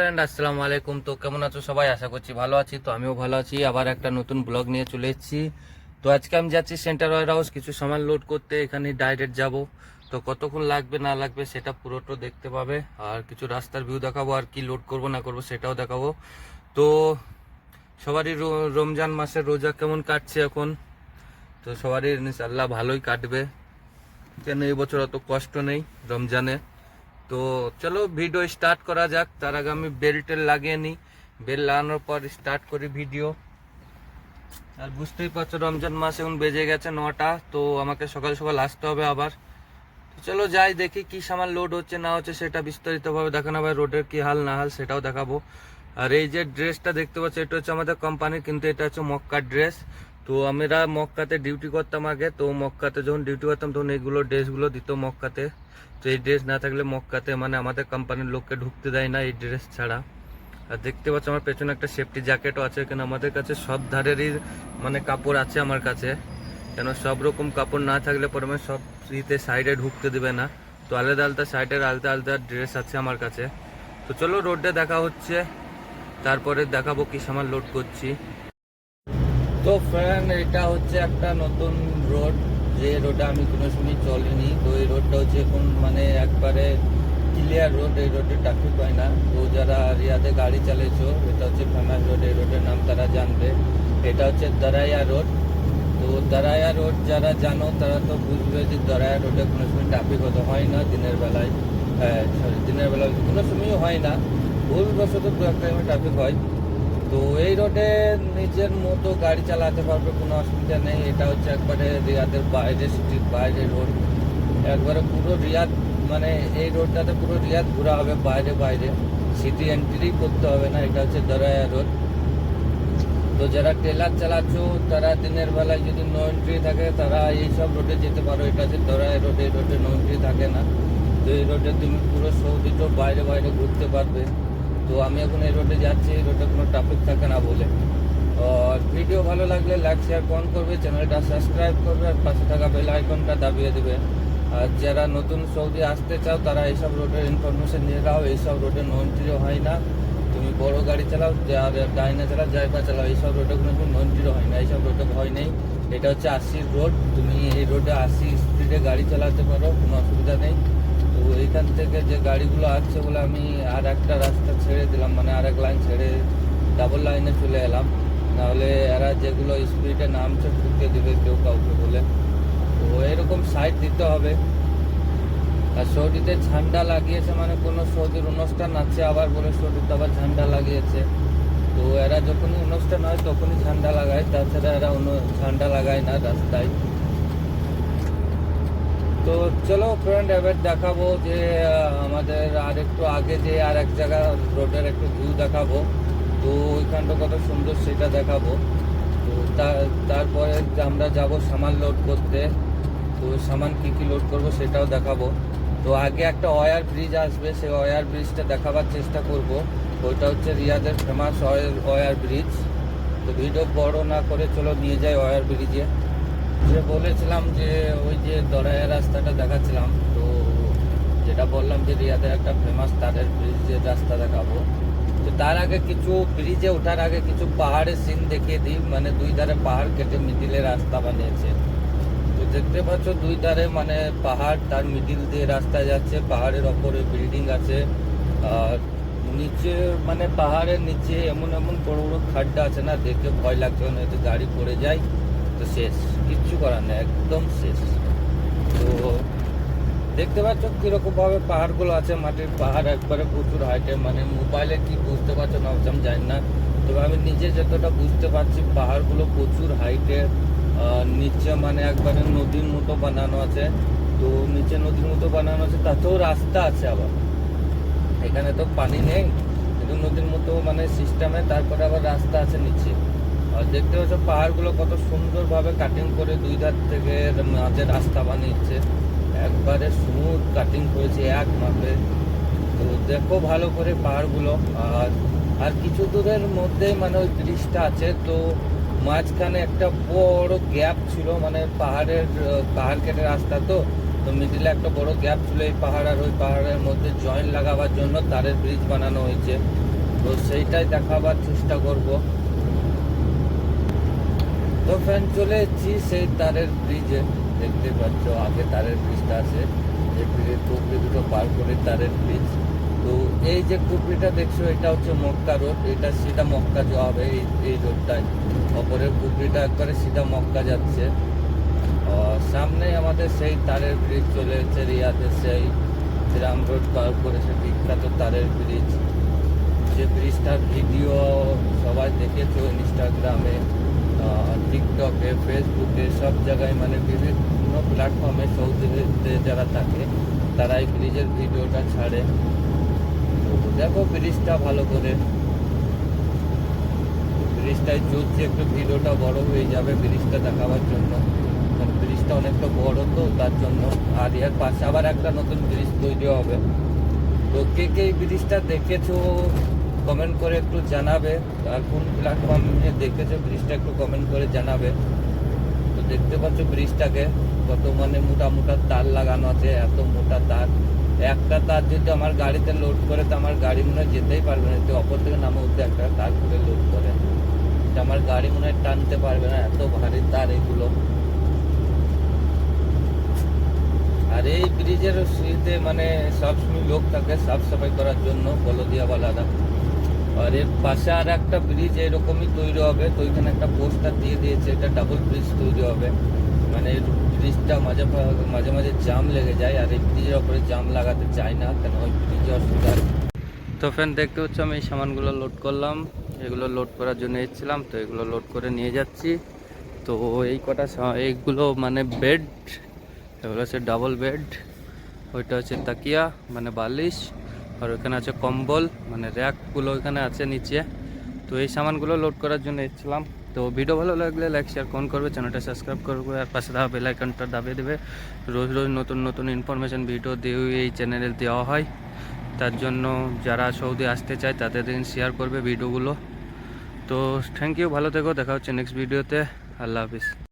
Friend আসসালামু আলাইকুম। তো কেমন আছো সবাই? আশা করছি ভালো আছি, তো আমিও ভালো আছি। আবার একটা নতুন ব্লগ নিয়ে চলে এসেছি। তো আজকে আমি যাচ্ছি সেন্টার ওয়ার হাউস কিছু সামান লোড করতে। এখানে ডাইরেক্ট যাব। তো কতক্ষণ লাগবে, না লাগবে, সেটা পুরোটা দেখতে পাবে। আর কিছু রাস্তার ভিউ দেখাবো, আর কি লোড করব, না করব, সেটাও দেখাবো। তো সবারই রমজান মাসের রোজা কেমন কাটছে এখন? তো সবারই ইনশাল্লাহ ভালোই কাটবে। কেন এই বছর অত কষ্ট নেই রমজানে। তো চলো ভিডিও স্টার্ট করা যাক। তার আগে আমি বেল্টের লাগিয়ে নিই। বেল লাগানোর পর স্টার্ট করি ভিডিও আর বুঝতেই পারছ, রমজান মাস এখন বেজে গেছে নটা, তো আমাকে সকাল সকাল আসতে হবে আবার। চলো যাই, দেখি কি সামান লোড হচ্ছে, না হচ্ছে, সেটা বিস্তারিতভাবে দেখানো হবে রোডের কি হাল, না হাল, সেটাও দেখাবো। আর এই যে ড্রেসটা দেখতে পাচ্ছ, এটা হচ্ছে আমাদের কোম্পানির কিন্তু এটা হচ্ছে মক্কার ড্রেস তো আমরা মক্কাতে ডিউটি করতাম আগে, তো মক্কাতে যখন ডিউটি করতাম তখন এইগুলো ড্রেসগুলো দিত মক্কাতে। তো এই ড্রেস না থাকলে মক্কাতে মানে আমাদের কোম্পানির লোককে ঢুকতে দেয় না এই ড্রেস ছাড়া। আর দেখতে পাচ্ছ আমার পেছনে একটা সেফটি জ্যাকেটও আছে, কেন আমাদের কাছে সব ধারেরই মানে কাপড় আছে আমার কাছে। কেন সব রকম কাপড় না থাকলে পরে আমি সব ইতে সাইডে ঢুকতে দেবে না। তো আলাদা আলাদা সাইডের আলাদা আলাদা ড্রেস আছে আমার কাছে। তো চলো রোডে দেখা হচ্ছে, তারপরে দেখাবো কি সামান লোড করছি। তো ফ্রেন্ড এটা হচ্ছে একটা নতুন রোড যে রোডে আমি কোনো সময় চলিনি। তো এই রোডটা হচ্ছে এখন মানে একবারে ক্লিয়ার রোড এই রোডে ট্রাফিক হয় না। তো যারা রিয়াদে গাড়ি চালিয়েছো এটা হচ্ছে ফেমাস রোড এই রোডের নাম তারা জানবে। এটা হচ্ছে দরাইয়া রোড তো দারাইয়া রোড যারা জানো, তারা তো বুঝবে যে দরাইয়া রোডে কোনো সময় ট্রাফিক হতে হয় না দিনের বেলায়। সরি দিনের বেলায় কোনো সময়ই হয় না। ভুলবশত দু এক টাইমে ট্রাফিক হয়। তো এই রোডে নিজের মতো গাড়ি চালাতে পারবে, কোনো অসুবিধা নেই। এটা হচ্ছে একবারে রিয়াদের বাইরে সিটির বাইরে রোড একবারে পুরো রিয়াদ মানে এই রোডটাতে পুরো রিয়াদ ঘোরা হবে বাইরে বাইরে। সিটি এন্ট্রি করতে হবে না, এটা হচ্ছে দরায়া রোড তো যারা টেলার চালাচ্ছ, তারা দিনের বেলায় যদি নো এন্ট্রি থাকে, তারা এই সব রোডে যেতে পারো। এটা হচ্ছে দরায়া রোড এই রোডে নো এন্ট্রি থাকে না। তো এই রোডে তুমি পুরো সৌদিটো বাইরে বাইরে ঘুরতে পারবে। তো আমি এখন এই রোডে যাচ্ছি, এই রোডে কোনো ট্রাফিক থাকে না বলে। আর ভিডিও ভালো লাগলে লাইক শেয়ার কমেন্ট করবে চ্যানেলটা সাবস্ক্রাইব করবে, আর পাশে থাকা বেল আইকনটা দাবিয়ে দেবে। আর যারা নতুন সৌদি আসতে চাও, তারা এইসব রোডের ইনফরমেশন নিয়ে নাও, এইসব রোডে নো এন্ট্রিও হয় না। তুমি বড় গাড়ি চালাও আর ডাইনে চালাও, জায়গা চালাও, এইসব রোডে কোনো নো এন্ট্রিও হয় না, এইসব রোডে ভয় নেই। এটা হচ্ছে আশির রোড তুমি এই রোডে আশি স্পিডে গাড়ি চালাতে পারো, কোনো অসুবিধা নেই। তো এইখান থেকে যে গাড়িগুলো আসছে বলে আমি আর একটা রাস্তা ছেড়ে দিলাম মানে আর এক লাইন ছেড়ে ডাবল লাইনে চলে এলাম। নাহলে এরা যেগুলো স্পিডে নামছে ঢুকে দেবে কেউ কাউকে বলে। তো এরকম সাইড দিতে হবে। আর সৌদিতে ঝান্ডা লাগিয়েছে মানে কোনো সৌদির অনুষ্ঠান আছে আবার বলে সৌদিতে আবার ঝান্ডা লাগিয়েছে। তো এরা যখনই অনুষ্ঠান হয় তখনই ঝান্ডা লাগায়, তাছাড়া এরা অন্য- ঝান্ডা লাগায় না রাস্তায়। তো চলো ফ্রেন্ড এবার দেখাবো যে আমাদের আর একটু আগে যে আর এক জায়গা রোডের একটু ভিউ দেখাবো। তো ওইখানটা কত সুন্দর সেটা দেখাবো। তো তারপরে আমরা যাব সামান লোড করতে। তো সামান কি কি লোড করব সেটাও দেখাবো। তো আগে একটা ওয়ার ব্রিজ আসবে, সেই ওয়ার ব্রিজটা দেখাবার চেষ্টা করব। ওইটা হচ্ছে রিয়াদের ফেমাস ওয়ার ব্রিজ তো ভিডিও বড় না করে চলো নিয়ে যাই ওয়ার ব্রিজে যে বলেছিলাম যে ওই যে দরাইয়া রাস্তাটা দেখাচ্ছিলাম, তো যেটা বললাম যে রিয়াদের একটা ফেমাস তারের ব্রিজের রাস্তা দেখাবো। তো তার আগে কিছু ব্রিজে ওঠার আগে কিছু পাহাড়ের সিন দেখিয়ে দিই মানে দুই ধারে পাহাড় কেটে মিডিলে রাস্তা বানিয়েছে। তো দেখতে পাচ্ছ দুই ধারে মানে পাহাড় তার মিডিল দিয়ে রাস্তা যাচ্ছে, পাহাড়ের ওপরে বিল্ডিং আছে। আর নিচে মানে পাহাড়ের নিচে এমন এমন বড় বড় খাড্ডা আছে না, দেখে ভয় লাগছে না যদি গাড়ি পড়ে যায়। তো শেষ। কিচ্ছু করার নেই একদম শেষ। তো দেখতে পাচ্ছ কীরকম ভাবে পাহাড়গুলো আছে, মাটির পাহাড় একবারে প্রচুর হাইটে মানে মোবাইলে কি বুঝতে পারছ না, আমি জানি না। তবে আমি নিজে যতটা বুঝতে পারছি, পাহাড়গুলো প্রচুর হাইটে নিচে মানে একবারে নদীর মতো বানানো আছে। তো নিচে নদীর মতো বানানো আছে, তাতেও রাস্তা আছে আবার। এখানে তো পানি নেই, কিন্তু নদীর মতো মানে সিস্টেমে তারপরে আবার রাস্তা আছে নিচে। আর দেখতে পাচ্ছ পাহাড়গুলো কত সুন্দরভাবে কাটিং করে দুই ধার থেকে মাঝে রাস্তা বানিয়েছে। একবারে স্মুথ কাটিং করেছে এক মাপে তো দেখো ভালো করে পাহাড়গুলো। আর আর কিছু দূরের মধ্যে মানে ওই ব্রিজটা আছে। তো মাঝখানে একটা বড় গ্যাপ ছিল মানে পাহাড়ের, পাহাড় কেটে রাস্তা তো। তো মিডিলে একটা বড় গ্যাপ ছিল এই পাহাড় আর ওই পাহাড়ের মধ্যে জয়েন্ট লাগাবার জন্য, তারের ব্রিজ বানানো হয়েছে। তো সেইটাই দেখাবার চেষ্টা করব। তো ফ্যান চলে এসেছি, সেই তারের ব্রিজে দেখতে পাচ্ছ, আগে তারের ব্রিজটা আছে এই ব্রিজের কুপড়ি দুটো পার করে তারের ব্রিজ তো এই যে কুপড়িটা দেখছ, এটা হচ্ছে মক্কা রোড, এটা সিধা মক্কা যাওয়া হবে এই এই রোডটায়। অপরের কুপড়িটা একবারে সিধা মক্কা যাচ্ছে। সামনে আমাদের সেই তারের ব্রিজ চলে এসেছে, রিয়াদের সেই রাম রোড পার করে সে বিখ্যাত তারের ব্রিজ যে ব্রিজটার ভিডিও সবাই দেখেছ ইনস্টাগ্রামে টিকটকে ফেসবুকে সব জায়গায় মানে বিভিন্ন প্ল্যাটফর্মে সৌদিতে যারা থাকে তারা এই ব্রিজের ভিডিওটা ছাড়ে। তো দেখো ব্রিজটা ভালো করে। ব্রিজটায় চলছে একটু, ভিডিওটা বড় হয়ে যাবে ব্রিজটা দেখাবার জন্য। ব্রিজটা অনেকটা বড় তো, তার জন্য আর এর পাশে আবার একটা নতুন ব্রিজ তৈরি হবে। তো কে কে এই ব্রিজটা দেখেছ? কমেন্ট করে একটু জানাবে, আর কোন প্ল্যাটফর্মে দেখেছ ব্রিজটা একটু কমেন্ট করে জানাবে। তো দেখতে পাচ্ছ ব্রিজটাকে, কত মানে মোটা মোটা তার লাগানো আছে, এত মোটা তার। একটা তার যদি আমার গাড়িতে লোড করে, তো আমার গাড়ি মনে হয় যেতেই পারবে না অপর থেকে নামে উঠতে একটা তার করে লোড করে। আমার গাড়ি মনে হয় টানতে পারবে না, এত ভারী তার এগুলো। আর এই ব্রিজের সিঁড়িতে মানে সবসময় লোক থাকে, সাফ সাফাই করার জন্য বলদিয়াওয়ালারা আর এর পাশে আর একটা ব্রিজ এরকমই তৈরি হবে। তো ওইখানে একটা পোস্টার দিয়ে দিয়েছে, এটা ডাবল ব্রিজ তৈরি হবে। মানে ব্রিজটা মাঝে মাঝে মাঝে জাম লেগে যায়, আর এই ব্রিজের ওপরে জাম লাগাতে চাই না, কেন ওই ব্রিজে অসুবিধা তো ফ্রেন্ড দেখতে হচ্ছে আমি এই সামানগুলো লোড করলাম। এগুলো লোড করার জন্য এসেছিলাম, তো এগুলো লোড করে নিয়ে যাচ্ছি। তো এই কটা এইগুলো মানে বেড এগুলো হচ্ছে ডাবল বেড ওইটা হচ্ছে তাকিয়া মানে বালিশ। আর ওইখানে আছে কম্বল মানে র্যাকগুলো ওইখানে আছে নিচে। তো এই সামানগুলো লোড করার জন্য এসেছিলাম। তো ভিডিও ভালো লাগলে লাইক শেয়ার কোন করবে চ্যানেলটা সাবস্ক্রাইব করবে, আর পাশে দেওয়া বেল আইকনটা দাবিয়ে দেবে। রোজ রোজ নতুন নতুন ইনফরমেশন ভিডিও দিয়ে এই চ্যানেলে দেওয়া হয়। তার জন্য যারা সৌদি আসতে চায়, তাদের দিন শেয়ার করবে ভিডিওগুলো তো থ্যাংক ইউ ভালো থেকো, দেখা হচ্ছে নেক্সট ভিডিওতে আল্লাহ হাফিজ।